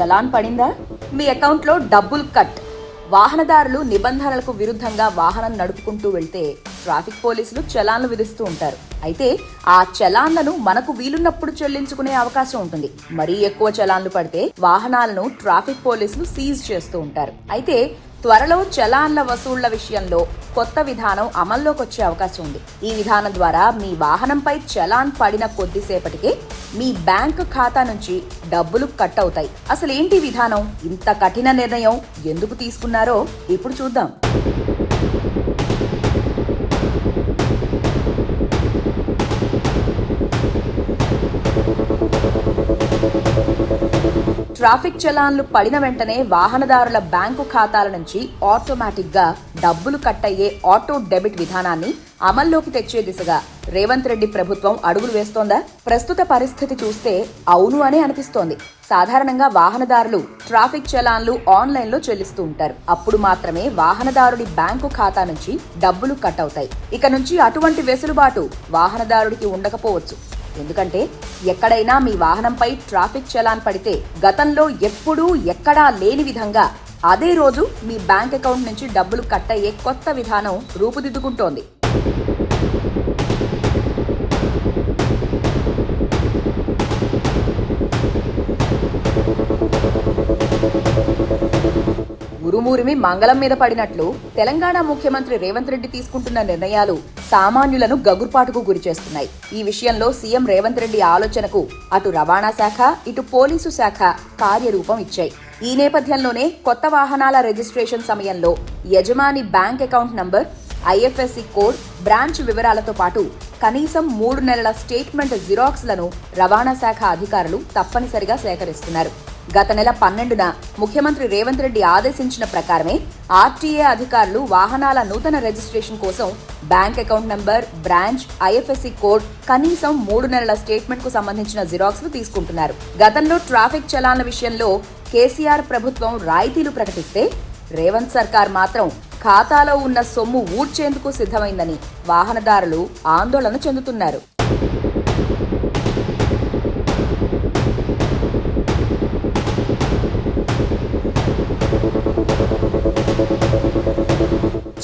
చలాన్ పడిందా? మీ అకౌంట్లో డబ్బులు కట్. వాహనదారులు నిబంధనలకు విరుద్ధంగా వాహనం నడుపుకుంటూ వెళ్తే ట్రాఫిక్ పోలీసులు చలాన్లు విధిస్తూ ఉంటారు. అయితే ఆ చలాన్లను మనకు వీలున్నప్పుడు చెల్లించుకునే అవకాశం ఉంటుంది. మరీ ఎక్కువ చలాన్లు పడితే వాహనాలను ట్రాఫిక్ పోలీసులు సీజ్ చేస్తూ ఉంటారు. అయితే త్వరలో చలాన్ల వసూళ్ళ విషయంలో కొత్త విధానం అమల్లోకి వచ్చే అవకాశం ఉంది. ఈ విధానం ద్వారా మీ వాహనంపై చలాన్ పడిన కొద్దిసేపటికే మీ బ్యాంక్ ఖాతా నుంచి డబ్బులు కట్ అవుతాయి. అసలు ఏంటి విధానం? ఇంత కఠిన నిర్ణయం ఎందుకు తీసుకున్నారో ఇప్పుడు చూద్దాం. ట్రాఫిక్ చలాన్లు పడిన వెంటనే వాహనదారుల బ్యాంకు ఖాతాల నుంచి ఆటోమేటిక్గా డబ్బులు కట్ అయ్యే ఆటో డెబిట్ విధానాన్ని అమల్లోకి తెచ్చే దిశగా రేవంత్ రెడ్డి ప్రభుత్వం అడుగులు వేస్తోందా? ప్రస్తుత పరిస్థితి చూస్తే అవును అనే అనిపిస్తోంది. సాధారణంగా వాహనదారులు ట్రాఫిక్ చలాన్లు ఆన్లైన్లో చెల్లిస్తూ ఉంటారు. అప్పుడు మాత్రమే వాహనదారుడి బ్యాంకు ఖాతా నుంచి డబ్బులు కట్ అవుతాయి. ఇక నుంచి అటువంటి వెసులుబాటు వాహనదారుడికి ఉండకపోవచ్చు. ఎందుకంటే ఎక్కడైనా మీ వాహనంపై ట్రాఫిక్ చలాన్ పడితే గతంలో ఎప్పుడూ ఎక్కడా లేని విధంగా అదే రోజు మీ బ్యాంక్ అకౌంట్ నుంచి డబ్బులు కట్ అయ్యే కొత్త విధానం రూపుదిద్దుకుంటోంది. ఉరుమూరిమి మంగళం మీద పడినట్లు తెలంగాణ ముఖ్యమంత్రి రేవంత్ రెడ్డి తీసుకుంటున్న నిర్ణయాలు సామాన్యులను గగుర్పాటుకు గురి చేస్తున్నాయి. ఈ విషయంలో సీఎం రేవంత్ రెడ్డి ఆలోచనకు అటు రవాణా శాఖ ఇటు పోలీసు శాఖ కార్యరూపం ఇచ్చాయి. ఈ నేపథ్యంలోనే కొత్త వాహనాల రిజిస్ట్రేషన్ సమయంలో యజమాని bank account number IFSC code branch వివరాలతో పాటు కనీసం మూడు నెలల స్టేట్మెంట్ జిరాక్స్లను రవాణా శాఖ అధికారులు తప్పనిసరిగా సేకరిస్తున్నారు. గత నెల పన్నెండున ముఖ్యమంత్రి రేవంత్ రెడ్డి ఆదేశించిన ప్రకారమే ఆర్టీఏ అధికారులు వాహనాల నూతన రిజిస్ట్రేషన్ కోసం bank account number branch IFSC code కనీసం మూడు నెలల స్టేట్మెంట్కు సంబంధించిన జిరాక్స్ తీసుకుంటున్నారు. గతంలో ట్రాఫిక్ చలాన్ల విషయంలో కేసీఆర్ ప్రభుత్వం రాయితీలు ప్రకటిస్తే రేవంత్ సర్కార్ మాత్రం ఖాతాలో ఉన్న సొమ్ము ఊడ్చేందుకు సిద్ధమైందని వాహనదారులు ఆందోళన చెందుతున్నారు.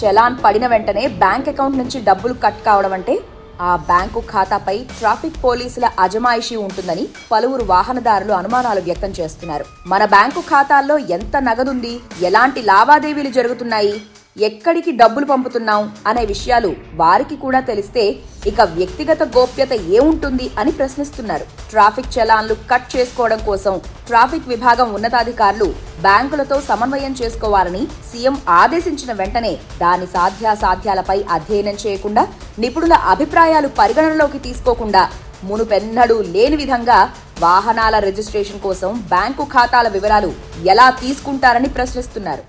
చలాన్ పడిన వెంటనే బ్యాంక్ అకౌంట్ నుంచి డబ్బులు కట్ కావడం అంటే ఆ బ్యాంకు ఖాతాపై ట్రాఫిక్ పోలీసుల అజమాయిషీ ఉంటుందని పలువురు వాహనదారులు అనుమానాలు వ్యక్తం చేస్తున్నారు. మన బ్యాంకు ఖాతాల్లో ఎంత నగదుంది? ఎలాంటి లావాదేవీలు జరుగుతున్నాయి? ఎక్కడికి డబ్బులు పంపుతున్నాం? అనే విషయాలు వారికి కూడా తెలిస్తే ఇక వ్యక్తిగత గోప్యత ఏముంటుంది అని ప్రశ్నిస్తున్నారు. ట్రాఫిక్ చలాన్లు కట్ చేసుకోవడం కోసం ట్రాఫిక్ విభాగం ఉన్నతాధికారులు బ్యాంకులతో సమన్వయం చేసుకోవాలని సీఎం ఆదేశించిన వెంటనే దాని సాధ్యాసాధ్యాలపై అధ్యయనం చేయకుండా నిపుణుల అభిప్రాయాలు పరిగణనలోకి తీసుకోకుండా మునుపెన్నడూ లేని విధంగా వాహనాల రిజిస్ట్రేషన్ కోసం బ్యాంకు ఖాతాల వివరాలు ఎలా తీసుకుంటారని ప్రశ్నిస్తున్నారు.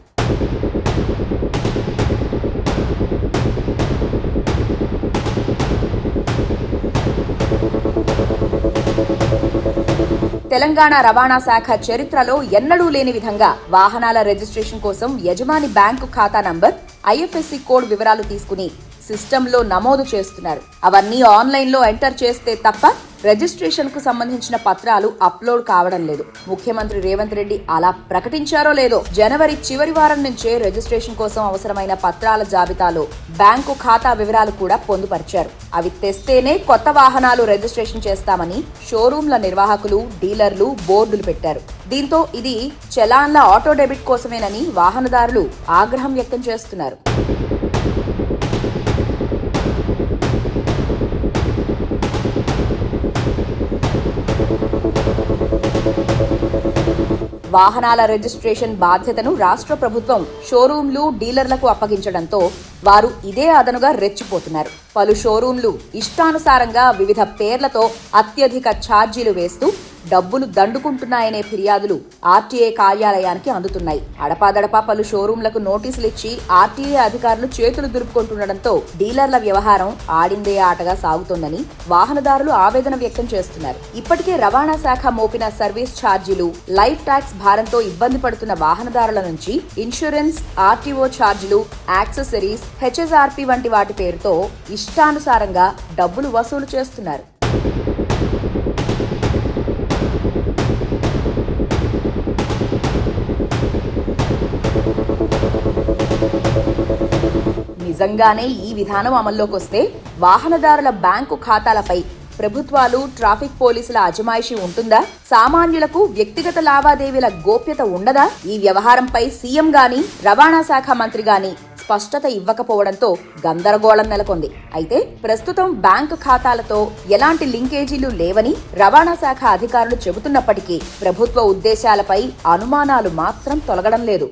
తెలంగాణ రవాణా శాఖ చరిత్రలో ఎన్నడూ లేని విధంగా వాహనాల రిజిస్ట్రేషన్ కోసం యజమాని బ్యాంకు ఖాతా నంబర్ ఐఎఫ్ఎస్సి కోడ్ వివరాలు తీసుకుని సిస్టంలో నమోదు చేస్తున్నారు. అవన్నీ ఆన్లైన్లో ఎంటర్ చేస్తే తప్ప రిజిస్ట్రేషన్కు సంబంధించిన పత్రాలు అప్లోడ్ కావడం లేదు. ముఖ్యమంత్రి రేవంత్ రెడ్డి అలా ప్రకటించారో లేదో జనవరి చివరి వారం నుంచే రిజిస్ట్రేషన్ కోసం అవసరమైన పత్రాల జాబితాలో బ్యాంకు ఖాతా వివరాలు కూడా పొందుపరిచారు. అవి తెస్తేనే కొత్త వాహనాలు రిజిస్ట్రేషన్ చేస్తామని షోరూంల నిర్వాహకులు డీలర్లు బోర్డులు పెట్టారు. దీంతో ఇది చలాన్ల ఆటో డెబిట్ కోసమేనని వాహనదారులు ఆగ్రహం వ్యక్తం చేస్తున్నారు. వాహనాల రిజిస్ట్రేషన్ బాధ్యతను రాష్ట్ర ప్రభుత్వం షోరూంలు డీలర్లకు అప్పగించడంతో వారు ఇదే అదనుగా రెచ్చిపోతున్నారు. పలు షోరూంలు ఇష్టానుసారంగా వివిధ పేర్లతో అత్యధిక ఛార్జీలు వేస్తూ డబ్బులు దండుకుంటున్నాయనే ఫిర్యాదులు ఆర్టీఏ కార్యాలయానికి అందుతున్నాయి. అడపాదడపా పలు షోరూంలకు నోటీసులు ఇచ్చి ఆర్టీఏ అధికారులు చేతులు దులుపుకుంటుండటంతో డీలర్ల వ్యవహారం ఆడిందే ఆటగా సాగుతోందని వాహనదారులు ఆవేదన వ్యక్తం చేస్తున్నారు. ఇప్పటికే రవాణా శాఖ మోపిన సర్వీస్ ఛార్జీలు లైఫ్ ట్యాక్స్ భారంతో ఇబ్బంది పడుతున్న వాహనదారుల నుంచి ఇన్సూరెన్స్ ఆర్టీఓ ఛార్జీలు యాక్సెసరీస్ హెచ్ఎస్ఆర్పి వంటి వాటి పేరుతో ఇష్టానుసారంగా డబ్బులు వసూలు చేస్తున్నారు. నిజంగానే ఈ విధానం అమల్లోకి వస్తే వాహనదారుల బ్యాంకు ఖాతాలపై ప్రభుత్వాలు ట్రాఫిక్ పోలీసుల అజమాయిషి ఉంటుందా? సామాన్యులకు వ్యక్తిగత లావాదేవీల గోప్యత ఉండదా? ఈ వ్యవహారంపై సీఎం గాని రవాణా శాఖ మంత్రి గాని స్పష్టత ఇవ్వకపోవడంతో గందరగోళం నెలకొంది. అయితే ప్రస్తుతం బ్యాంకు ఖాతాలతో ఎలాంటి లింకేజీలు లేవని రవాణా శాఖ అధికారులు చెబుతున్నప్పటికీ ప్రభుత్వ ఉద్దేశాలపై అనుమానాలు మాత్రం తొలగడం లేదు.